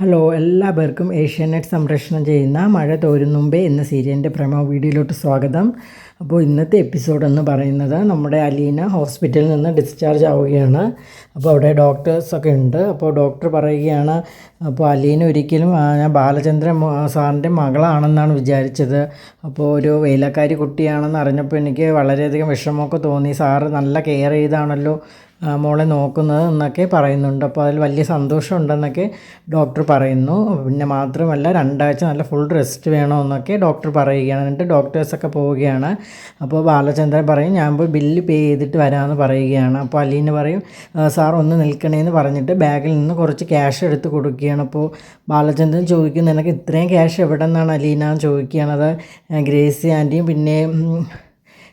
Hello എല്ലാവർക്കും ഏഷ്യാനെറ്റ് സംപ്രേഷണം ചെയ്യുന്ന മഴ തോരും മുമ്പേ എന്ന സീരിയലിന്റെ പ്രമോ വീഡിയോയിലോട്ട് സ്വാഗതം. അപ്പോൾ ഇന്നത്തെ എപ്പിസോഡ് എന്ന് പറയുന്നത് നമ്മുടെ അലീന ഹോസ്പിറ്റലിൽ നിന്ന് ഡിസ്ചാർജ് ആവുകയാണ്. അപ്പോൾ അവിടെ ഡോക്ടേഴ്സൊക്കെ ഉണ്ട്. അപ്പോൾ ഡോക്ടർ പറയുകയാണ് അപ്പോൾ അലീന ഒരിക്കലും ഞാൻ ബാലചന്ദ്രൻ സാറിന്റെ മകളാണെന്നാണ് വിചാരിച്ചത്. അപ്പോൾ ഒരു വേലക്കാരി കുട്ടിയാണെന്ന് അറിഞ്ഞപ്പോൾ എനിക്ക് വളരെയധികം വിഷമമൊക്കെ തോന്നി. സാറ് നല്ല കെയർ ചെയ്താണല്ലോ. മോളെ നോക്കുന്നത് എന്നൊക്കെ പറയുന്നുണ്ട്. അപ്പോൾ അതിൽ വലിയ സന്തോഷമുണ്ടെന്നൊക്കെ ഡോക്ടർ പറയുന്നു. പിന്നെ മാത്രമല്ല രണ്ടാഴ്ച നല്ല ഫുൾ റെസ്റ്റ് വേണമെന്നൊക്കെ ഡോക്ടർ പറയുകയാണ്. എന്നിട്ട് ഡോക്ടേഴ്സൊക്കെ പോവുകയാണ്. അപ്പോൾ ബാലചന്ദ്രൻ പറയും ഞാൻ പോയി ബില്ല് പേ ചെയ്തിട്ട് വരാമെന്ന് പറയുകയാണ്. അപ്പോൾ അലീന് പറയും സാർ ഒന്ന് നിൽക്കണേന്ന് പറഞ്ഞിട്ട് ബാഗിൽ നിന്ന് കുറച്ച് ക്യാഷ് എടുത്ത് കൊടുക്കുകയാണ്. അപ്പോൾ ബാലചന്ദ്രൻ ചോദിക്കുന്നു നിനക്ക് ഇത്രയും ക്യാഷ് എവിടെ നിന്നാണ് അലീന ചോദിക്കുകയാണ് അത് ഗ്രേസി ആന്റിയും പിന്നെ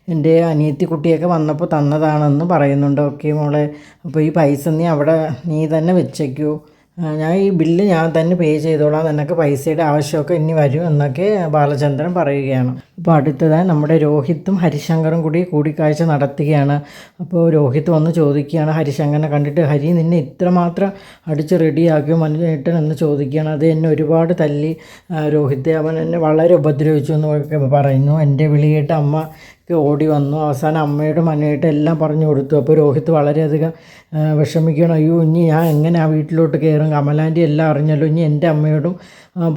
എന്റെ അനിയത്തി കുട്ടിയൊക്കെ വന്നപ്പോൾ തന്നതാണെന്ന് പറയുന്നുണ്ട്. ഓക്കെ മോളെ അപ്പോൾ ഈ പൈസ നീ അവിടെ നീ തന്നെ വെച്ചേക്കൂ. ഞാൻ ഈ ബില്ല് ഞാൻ തന്നെ പേ ചെയ്തോളാം. നിനക്ക് പൈസയുടെ ആവശ്യമൊക്കെ ഇനി വരും എന്നൊക്കെ ബാലചന്ദ്രൻ പറയുകയാണ്. അപ്പോൾ അടുത്തതായി നമ്മുടെ രോഹിത്തും ഹരിശങ്കറും കൂടി കൂടിക്കാഴ്ച നടത്തുകയാണ്. അപ്പോൾ രോഹിത്ത് വന്ന് ചോദിക്കുകയാണ് ഹരിശങ്കറിനെ കണ്ടിട്ട് ഹരി നിന്നെ ഇത്രമാത്രം അടിച്ച് റെഡിയാക്കിയോ മനുഷ്യട്ടൻ എന്ന് ചോദിക്കുകയാണ്. അത് എന്നെ ഒരുപാട് തല്ലി. രോഹിത്തെ അവൻ എന്നെ വളരെ ഉപദ്രവിച്ചു എന്നൊക്കെ പറയുന്നു. എന്റെ വിളിയേട്ട അമ്മ ഓടി വന്നു. അവസാനം അമ്മയുടെ മനയായിട്ട് എല്ലാം പറഞ്ഞു കൊടുത്തു. അപ്പോൾ രോഹിത് വളരെയധികം വിഷമിക്കണം അയ്യോ ഇനി ഞാൻ എങ്ങനെ ആ വീട്ടിലോട്ട് കയറും? കമലാന്റെ എല്ലാം അറിഞ്ഞല്ലോ. ഇനി എന്റെ അമ്മയോടും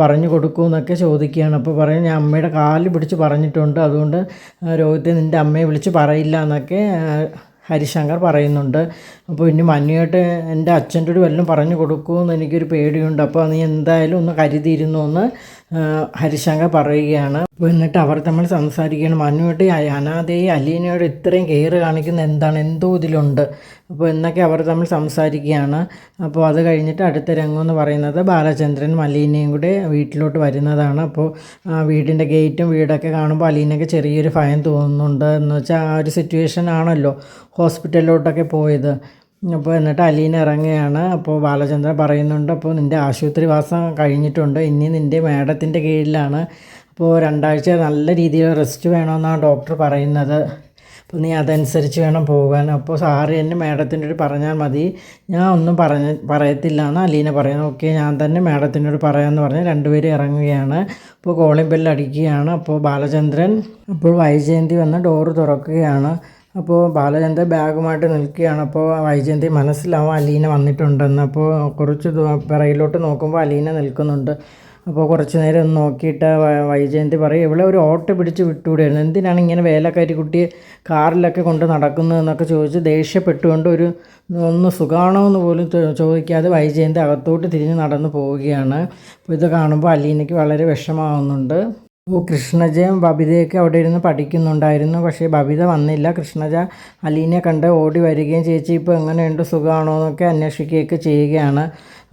പറഞ്ഞു കൊടുക്കുമെന്നൊക്കെ ചോദിക്കുകയാണ്. അപ്പോൾ പറയും ഞാൻ അമ്മയുടെ കാൽ പിടിച്ച് പറഞ്ഞിട്ടുണ്ട്. അതുകൊണ്ട് രോഹിത്തെ നിന്റെ അമ്മയെ വിളിച്ച് പറയില്ല എന്നൊക്കെ ഹരിശങ്കർ പറയുന്നുണ്ട്. അപ്പോൾ ഇനി മഞ്ഞുമായിട്ട് എന്റെ അച്ഛന്റെ ഒരു വല്ലതും പറഞ്ഞു കൊടുക്കുമെന്ന് എനിക്കൊരു പേടിയുണ്ട്. അപ്പോൾ നീ എന്തായാലും ഒന്ന് കരുതിയിരുന്നു എന്ന് ആ, ഹരിശങ്കർ പറയുകയാണ് എന്നിട്ട് അവർ തമ്മിൽ സംസാരിക്കുകയാണ്. മനുവായിട്ട് അനാഥയെ അലീനയോട് ഇത്രയും കെയർ കാണിക്കുന്ന എന്താണ്? എന്തോ ഇതിലുണ്ട്. അപ്പോൾ എന്നൊക്കെ അവർ തമ്മിൽ സംസാരിക്കുകയാണ്. അപ്പോൾ അത് കഴിഞ്ഞിട്ട് അടുത്ത രംഗം എന്ന് പറയുന്നത് ബാലചന്ദ്രനും അലീനയും കൂടെ വീട്ടിലോട്ട് വരുന്നതാണ്. അപ്പോൾ വീടിന്റെ ഗേറ്റും വീടൊക്കെ കാണുമ്പോൾ അലീനയ്ക്ക് ചെറിയൊരു ഭയം തോന്നുന്നുണ്ട് എന്ന് വെച്ചാൽ ആ ഒരു സിറ്റുവേഷൻ ആണല്ലോ ഹോസ്പിറ്റലിലോട്ടൊക്കെ പോയത്. അപ്പോൾ എന്നിട്ട് അലീന ഇറങ്ങുകയാണ്. അപ്പോൾ ബാലചന്ദ്രൻ പറയുന്നുണ്ട് അപ്പോൾ നിന്റെ ആശുപത്രിവാസം കഴിഞ്ഞിട്ടുണ്ട്. ഇനി നിന്റെ മേഡത്തിന്റെ കീഴിലാണ്. അപ്പോൾ രണ്ടാഴ്ച നല്ല രീതിയിൽ റെസ്റ്റ് വേണമെന്നാണ് ഡോക്ടർ പറയുന്നത്. അപ്പോൾ നീ അതനുസരിച്ച് വേണം പോകാൻ. അപ്പോൾ സാറ് എന്നെ മാഡത്തിനോട് പറഞ്ഞാൽ മതി. ഞാൻ ഒന്നും പറഞ്ഞ പറയത്തില്ല എന്ന് അലീന പറയുന്നു ഓക്കെ ഞാൻ തന്നെ മാഡത്തിനോട് പറയാമെന്ന് പറഞ്ഞ് രണ്ടുപേരും ഇറങ്ങുകയാണ്. അപ്പോൾ കോളിംഗ് ബെല്ല് അടിക്കുകയാണ്. അപ്പോൾ ബാലചന്ദ്രൻ അപ്പോൾ വൈജയന്തി വന്ന് ഡോറ് തുറക്കുകയാണ്. അപ്പോൾ ബാലചന്ദ്രൻ ബാഗുമായിട്ട് നിൽക്കുകയാണ്. അപ്പോൾ വൈജയന്തി മനസ്സിലാവും അലീന വന്നിട്ടുണ്ടെന്ന്. അപ്പോൾ കുറച്ച് പിറയിലോട്ട് നോക്കുമ്പോൾ അലീന നിൽക്കുന്നുണ്ട്. അപ്പോൾ കുറച്ച് നേരം ഒന്ന് നോക്കിയിട്ട് വൈജയന്തി പറയും ഇവിടെ ഒരു ഓട്ടോ പിടിച്ച് വിട്ടുകൂടെയാണ് എന്തിനാണ് ഇങ്ങനെ വേലക്കാരി കുട്ടിയെ കാറിലൊക്കെ കൊണ്ട് നടക്കുന്നതെന്നൊക്കെ ചോദിച്ച് ദേഷ്യപ്പെട്ടുകൊണ്ട് ഒരു ഒന്ന് സുഖാണോ എന്ന് പോലും ചോദിക്കാതെ വൈജയന്തി അകത്തോട്ട് തിരിഞ്ഞ് നടന്നു പോവുകയാണ്. അപ്പോൾ ഇത് കാണുമ്പോൾ അലീനയ്ക്ക് വളരെ വിഷമാവുന്നുണ്ട് അപ്പോൾ കൃഷ്ണജയും ബബിതയൊക്കെ അവിടെ ഇരുന്ന് പഠിക്കുന്നുണ്ടായിരുന്നു. പക്ഷേ ബബിത വന്നില്ല. കൃഷ്ണജ അലീനെ കണ്ട് ഓടി വരികയും ചേച്ചി ഇപ്പോൾ എങ്ങനെയുണ്ട്? സുഖമാണോ എന്നൊക്കെ അന്വേഷിക്കുകയൊക്കെ ചെയ്യുകയാണ്.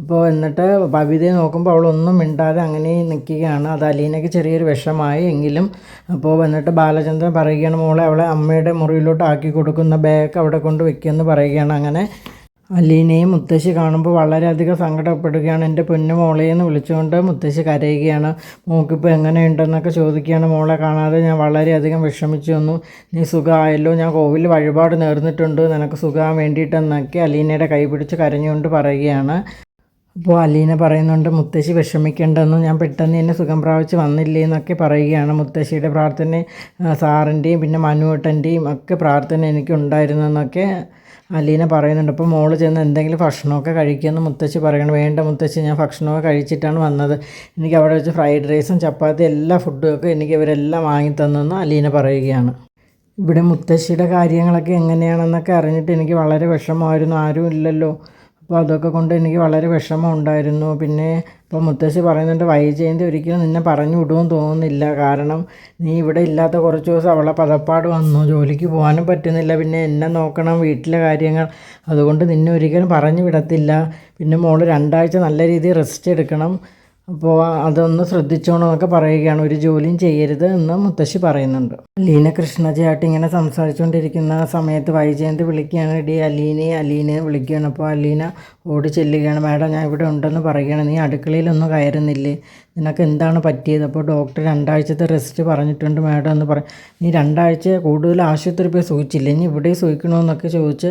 അപ്പോൾ എന്നിട്ട് ബബിതയെ നോക്കുമ്പോൾ അവളൊന്നും മിണ്ടാതെ അങ്ങനെ നിൽക്കുകയാണ്. അത് അലീനയ്ക്ക് ചെറിയൊരു വിഷമായി എങ്കിലും അപ്പോൾ വന്നിട്ട് ബാലചന്ദ്രൻ പറയുകയാണ് മോളെ അവളെ അമ്മയുടെ മുറിയിലോട്ട് ആക്കി കൊടുക്കുന്ന ബാഗ് അവിടെ കൊണ്ട് വെക്കുമെന്ന് പറയുകയാണ്. അങ്ങനെ അലീനയും മുത്തശ്ശി കാണുമ്പോൾ വളരെയധികം സങ്കടപ്പെടുകയാണ്. എന്റെ പൊന്നു മോളെ എന്ന് വിളിച്ചുകൊണ്ട് മുത്തശ്ശി കരയുകയാണ്. മോക്കിപ്പോൾ എങ്ങനെയുണ്ടെന്നൊക്കെ ചോദിക്കുകയാണ് മോളെ. കാണാതെ ഞാൻ വളരെയധികം വിഷമിച്ചു വന്നു. നീ സുഖമായല്ലോ. ഞാൻ കോവിൽ വഴിപാട് നേർന്നിട്ടുണ്ട്. നിനക്ക് സുഖമാകാൻ വേണ്ടിയിട്ടെന്നൊക്കെ അലീനയുടെ കൈ പിടിച്ച് കരഞ്ഞുകൊണ്ട് പറയുകയാണ്. അപ്പോൾ അലീന പറയുന്നുണ്ട് മുത്തശ്ശി വിഷമിക്കേണ്ടെന്നും ഞാൻ പെട്ടെന്ന് തന്നെ സുഖം പ്രാപിച്ച് വന്നില്ലേ എന്നൊക്കെ പറയുകയാണ്. മുത്തശ്ശിയുടെ പ്രാർത്ഥന സാറിന്റെയും പിന്നെ മനുവേട്ടന്റെയും ഒക്കെ പ്രാർത്ഥന എനിക്കുണ്ടായിരുന്നെന്നൊക്കെ അലീന പറയുന്നുണ്ട്. അപ്പോൾ മോൾ ചെന്ന് എന്തെങ്കിലും ഭക്ഷണമൊക്കെ കഴിക്കുമെന്ന് മുത്തശ്ശി പറയണം. വേണ്ട മുത്തശ്ശി ഞാൻ ഭക്ഷണമൊക്കെ കഴിച്ചിട്ടാണ് വന്നത്. എനിക്ക് അവിടെ വെച്ച് ഫ്രൈഡ് റൈസും ചപ്പാത്തി എല്ലാ ഫുഡും ഒക്കെ എനിക്ക് ഇവരെല്ലാം വാങ്ങി തന്നെന്ന് അലീന പറയുകയാണ്. ഇവിടെ മുത്തശ്ശിയുടെ കാര്യങ്ങളൊക്കെ എങ്ങനെയാണെന്നൊക്കെ അറിഞ്ഞിട്ട് എനിക്ക് വളരെ വിഷമമായിരുന്നു. ആരും ഇല്ലല്ലോ. അപ്പോൾ അതൊക്കെ കൊണ്ട് എനിക്ക് വളരെ വിഷമം ഉണ്ടായിരുന്നു പിന്നെ ഇപ്പോൾ മുത്തശ്ശി പറയുന്നുണ്ട് വൈജയന്തി ഒരിക്കലും നിന്നെ പറഞ്ഞു വിടുമെന്ന് തോന്നുന്നില്ല. കാരണം നീ ഇവിടെ ഇല്ലാത്ത കുറച്ച് ദിവസം അവളെ പദപ്പാട് വന്നു. ജോലിക്ക് പോകാനും പറ്റുന്നില്ല. പിന്നെ എന്നെ നോക്കണം വീട്ടിലെ കാര്യങ്ങൾ. അതുകൊണ്ട് നിന്നെ ഒരിക്കലും പറഞ്ഞു വിടത്തില്ല. പിന്നെ മോൾ രണ്ടാഴ്ച നല്ല രീതിയിൽ റെസ്റ്റ് എടുക്കണം. അപ്പോൾ അതൊന്ന് ശ്രദ്ധിച്ചോണമെന്നൊക്കെ പറയുകയാണ്. ഒരു ജോലിയും ചെയ്യരുത് എന്ന് മുത്തശ്ശി പറയുന്നുണ്ട്. അലീന കൃഷ്ണജയായിട്ട് ഇങ്ങനെ സംസാരിച്ചുകൊണ്ടിരിക്കുന്ന സമയത്ത് വൈജയന്തി വിളിക്കുകയാണ്. ഇടി അലീനെ അലീനെ വിളിക്കുകയാണ്. അപ്പോൾ അലീന ഓടി ചെല്ലുകയാണ്. മാഡം ഞാൻ ഇവിടെ ഉണ്ടെന്ന് പറയുകയാണ്. നീ അടുക്കളയിലൊന്നും കയറുന്നില്ലേ? നിനക്ക് എന്താണ് പറ്റിയത്? അപ്പോൾ ഡോക്ടർ രണ്ടാഴ്ചത്തെ റെസ്റ്റ് പറഞ്ഞിട്ടുണ്ട് മാഡം എന്ന് പറ നീ രണ്ടാഴ്ച കൂടുതൽ ആശുപത്രി പോയി സൂചിച്ചില്ല ഇനി ഇവിടെ സൂചിക്കണമെന്നൊക്കെ ചോദിച്ച്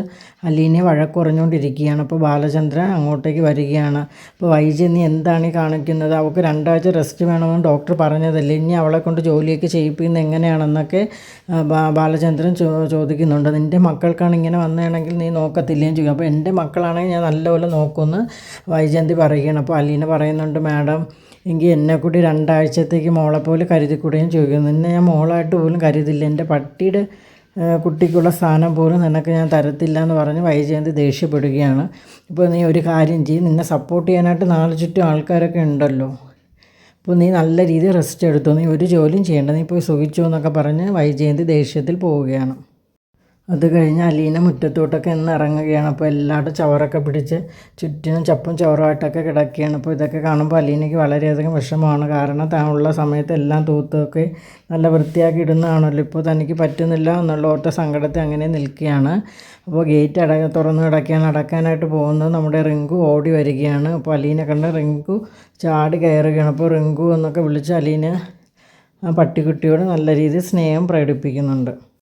അലീനെ വഴക്കുറഞ്ഞുകൊണ്ടിരിക്കുകയാണ്. അപ്പോൾ ബാലചന്ദ്രൻ അങ്ങോട്ടേക്ക് വരികയാണ്. അപ്പോൾ വൈജി നീ എന്താണ് കാണിക്കുന്നത്? അവൾക്ക് രണ്ടാഴ്ച റെസ്റ്റ് വേണമെന്ന് ഡോക്ടർ പറഞ്ഞതല്ലേ? ഇനി അവളെ കൊണ്ട് ജോലിയൊക്കെ ചെയ്യിപ്പിക്കുന്നത് എങ്ങനെയാണെന്നൊക്കെ ബാലചന്ദ്രൻ ചോദിക്കുന്നുണ്ട്. നിന്റെ മക്കൾക്കാണ് ഇങ്ങനെ വന്നതാണെങ്കിൽ നീ നോക്കത്തില്ലേ? ചെയ്യും അപ്പോൾ എന്റെ മക്കളാണെങ്കിൽ ഞാൻ നല്ലപോലെ നോക്കുമെന്ന് വൈജയന്തി പറയുകയാണ്. അപ്പോൾ അലീന പറയുന്നുണ്ട് മാഡം എങ്കിൽ എന്നെ കൂടി രണ്ടാഴ്ചത്തേക്ക് മോളെ പോലെ കരുതിക്കൂടെയും ചോദിക്കുന്നു. നിന്നെ ഞാൻ മോളായിട്ട് പോലും കരുതില്ല. എന്റെ പട്ടിയുടെ കുട്ടിക്കുള്ള സ്ഥാനം പോലും നിനക്ക് ഞാൻ തരത്തില്ല എന്ന് പറഞ്ഞ് വൈജയന്തി ദേഷ്യപ്പെടുകയാണ്. ഇപ്പോൾ നീ ഒരു കാര്യം ചെയ്യും. നിന്നെ സപ്പോർട്ട് ചെയ്യാനായിട്ട് നാല് ചുറ്റും ആൾക്കാരൊക്കെ ഉണ്ടല്ലോ. അപ്പോൾ നീ നല്ല രീതിയിൽ റെസ്റ്റ് എടുത്തു. നീ ഒരു ജോലിയും ചെയ്യേണ്ട. നീ പോയി സുഖിച്ചു എന്നൊക്കെ പറഞ്ഞ് വൈജയന്തി ദേഷ്യത്തിൽ പോവുകയാണ്. അത് കഴിഞ്ഞ് അലീന മുറ്റത്തോട്ടൊക്കെ ഇന്ന് ഇറങ്ങുകയാണ്. അപ്പോൾ എല്ലാവരും ചവറൊക്കെ പിടിച്ച് ചുറ്റിനും ചപ്പും ചവറുമായിട്ടൊക്കെ കിടക്കുകയാണ്. അപ്പോൾ ഇതൊക്കെ കാണുമ്പോൾ അലീനയ്ക്ക് വളരെയധികം വിഷമമാണ്. കാരണം താനുള്ള സമയത്ത് എല്ലാം തൂത്തൊക്കെ നല്ല വൃത്തിയാക്കി ഇടുന്നതാണല്ലോ. ഇപ്പോൾ തനിക്ക് പറ്റുന്നില്ല എന്നുള്ള ഓർത്ത സങ്കടത്തിൽ അങ്ങനെ നിൽക്കുകയാണ്. അപ്പോൾ ഗേറ്റ് അട തുറന്ന് കിടക്കുകയാണ് അടക്കാനായിട്ട് പോകുന്നത് നമ്മുടെ റിങ്കു ഓടി വരികയാണ്. അപ്പോൾ അലീന കണ്ട റിങ്കു ചാടി കയറുകയാണ്. അപ്പോൾ റിങ്കു എന്നൊക്കെ വിളിച്ച് അലീന പട്ടിക്കുട്ടിയോട് നല്ല രീതിയിൽ സ്നേഹം പ്രകടിപ്പിക്കുന്നുണ്ട്.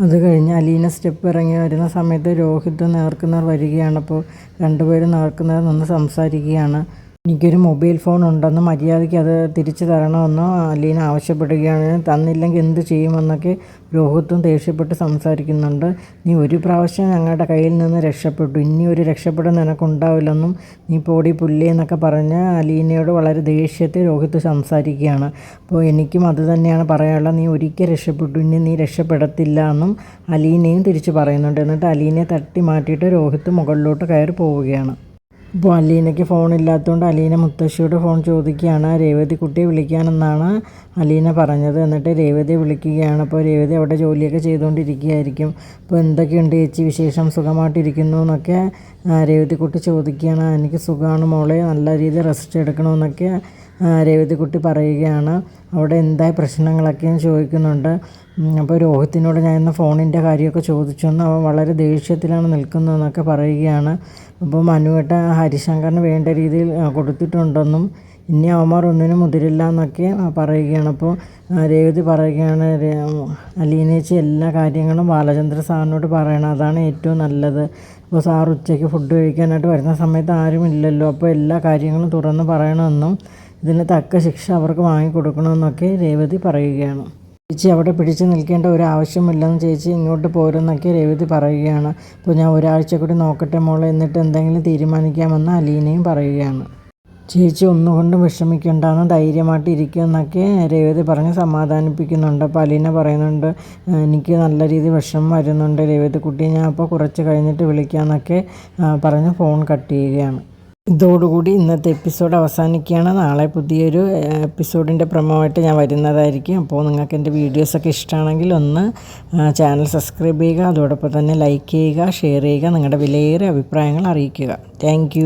അത് കഴിഞ്ഞ് അലീന സ്റ്റെപ്പ് ഇറങ്ങി വരുന്ന സമയത്ത് രോഹിത് നേർക്കുന്നവർ വരികയാണ്. അപ്പോൾ രണ്ടുപേരും നേർക്കുന്നവർ നിന്ന് സംസാരിക്കുകയാണ്. എനിക്കൊരു മൊബൈൽ ഫോൺ ഉണ്ടെന്ന് മര്യാദയ്ക്ക് അത് തിരിച്ചു തരണമെന്നോ അലീന ആവശ്യപ്പെടുകയാണ്. തന്നില്ലെങ്കിൽ എന്ത് ചെയ്യുമെന്നൊക്കെ രോഹിത്തും ദേഷ്യപ്പെട്ട് സംസാരിക്കുന്നുണ്ട്. നീ ഒരു പ്രാവശ്യം ഞങ്ങളുടെ കയ്യിൽ നിന്ന് രക്ഷപ്പെട്ടു. ഇനി ഒരു രക്ഷപ്പെടൽ നിനക്കുണ്ടാവില്ലെന്നും നീ പോടി പുല്ലി എന്നൊക്കെ പറഞ്ഞ് അലീനയോട് വളരെ ദേഷ്യത്തിൽ രോഹിത്ത് സംസാരിക്കുകയാണ്. അപ്പോൾ എനിക്കും അത് തന്നെയാണ് പറയാനുള്ളത്. നീ ഒരിക്കൽ രക്ഷപ്പെട്ടു. ഇനി നീ രക്ഷപ്പെടത്തില്ല എന്നും അലീനയും തിരിച്ച് പറയുന്നുണ്ട്. എന്നിട്ട് അലീനയെ തട്ടി മാറ്റിയിട്ട് രോഹിത്ത് മുകളിലോട്ട് കയറി പോവുകയാണ് അപ്പോൾ അലീനയ്ക്ക് ഫോണില്ലാത്തതുകൊണ്ട് അലീന മുത്തശ്ശിയോട് ഫോൺ ചോദിക്കുകയാണ്. രേവതി കുട്ടിയെ വിളിക്കാനെന്നാണ് അലീന പറഞ്ഞത്. എന്നിട്ട് രേവതിയെ വിളിക്കുകയാണ്. അപ്പോൾ രേവതി അവിടെ ജോലിയൊക്കെ ചെയ്തുകൊണ്ടിരിക്കുകയായിരിക്കും അപ്പോൾ എന്തൊക്കെയുണ്ട് ചേച്ചി വിശേഷം? സുഖമായിട്ടിരിക്കുന്നു എന്നൊക്കെ രേവതി രേവതിക്കുട്ടി ചോദിക്കുകയാണ്. എനിക്ക് സുഖമാണ് മോളെ. നല്ല രീതിയിൽ റെസ്റ്റ് എടുക്കണമെന്നൊക്കെ രേവതി രേവതിക്കുട്ടി പറയുകയാണ്. അവിടെ എന്തായി പ്രശ്നങ്ങളൊക്കെയും ചോദിക്കുന്നുണ്ട്. അപ്പോൾ രോഹിത്തിനോട് ഞാൻ ഇന്ന് ഫോണിന്റെ കാര്യമൊക്കെ ചോദിച്ചു. അവൻ വളരെ ദേഷ്യത്തിലാണ് നിൽക്കുന്നതെന്നൊക്കെ പറയുകയാണ്. അപ്പോൾ മനുവേട്ട ഹരിശങ്കറിന് വേണ്ട രീതിയിൽ കൊടുത്തിട്ടുണ്ടെന്നും ഇനി അവന്മാർ ഒന്നിനും മുതിരില്ല എന്നൊക്കെ പറയുകയാണ്. അപ്പോൾ രേവതി പറയുകയാണ് അലീനേച്ചി എല്ലാ കാര്യങ്ങളും ബാലചന്ദ്ര സാറിനോട് പറയണം. അതാണ് ഏറ്റവും നല്ലത്. ഇപ്പോൾ സാർ ഉച്ചയ്ക്ക് ഫുഡ് കഴിക്കാനായിട്ട് വരുന്ന സമയത്ത് ആരും ഇല്ലല്ലോ. അപ്പോൾ എല്ലാ കാര്യങ്ങളും തുറന്ന് പറയണമെന്നും ഇതിന് തക്ക ശിക്ഷ അവർക്ക് വാങ്ങിക്കൊടുക്കണമെന്നൊക്കെ രേവതി പറയുകയാണ്. ചേച്ചി അവിടെ പിടിച്ചു നിൽക്കേണ്ട ഒരു ആവശ്യമില്ലെന്ന് ചേച്ചി ഇങ്ങോട്ട് പോരുന്നൊക്കെ രേവതി പറയുകയാണ്. അപ്പോൾ ഞാൻ ഒരാഴ്ച കൂടി നോക്കട്ടെ മോളെ എന്നിട്ട് എന്തെങ്കിലും തീരുമാനിക്കാമെന്ന് അലീനയും പറയുകയാണ്. ചേച്ചി ഒന്നുകൊണ്ടും വിഷമിക്കണ്ടെന്ന് ധൈര്യമായിട്ട് ഇരിക്കുമെന്നൊക്കെ രേവതി പറഞ്ഞ് സമാധാനിപ്പിക്കുന്നുണ്ട്. അപ്പോൾ അലീന പറയുന്നുണ്ട് എനിക്ക് നല്ല രീതിയിൽ വിഷമം വരുന്നുണ്ട് രേവതി കുട്ടി ഞാൻ അപ്പോൾ കുറച്ച് കഴിഞ്ഞിട്ട് വിളിക്കാമെന്നൊക്കെ പറഞ്ഞ് ഫോൺ കട്ട് ചെയ്യുകയാണ്. ഇതോടുകൂടി ഇന്നത്തെ എപ്പിസോഡ് അവസാനിക്കുകയാണ്. നാളെ പുതിയൊരു എപ്പിസോഡിന്റെ പ്രമോമായിട്ട് ഞാൻ വരുന്നതായിരിക്കും. അപ്പോൾ നിങ്ങൾക്ക് എന്റെ വീഡിയോസൊക്കെ ഇഷ്ടമാണെങ്കിൽ ഒന്ന് ചാനൽ സബ്സ്ക്രൈബ് ചെയ്യുക അതോടൊപ്പം തന്നെ ലൈക്ക് ചെയ്യുക ഷെയർ ചെയ്യുക നിങ്ങളുടെ വിലയേറിയ അഭിപ്രായങ്ങൾ അറിയിക്കുക. താങ്ക്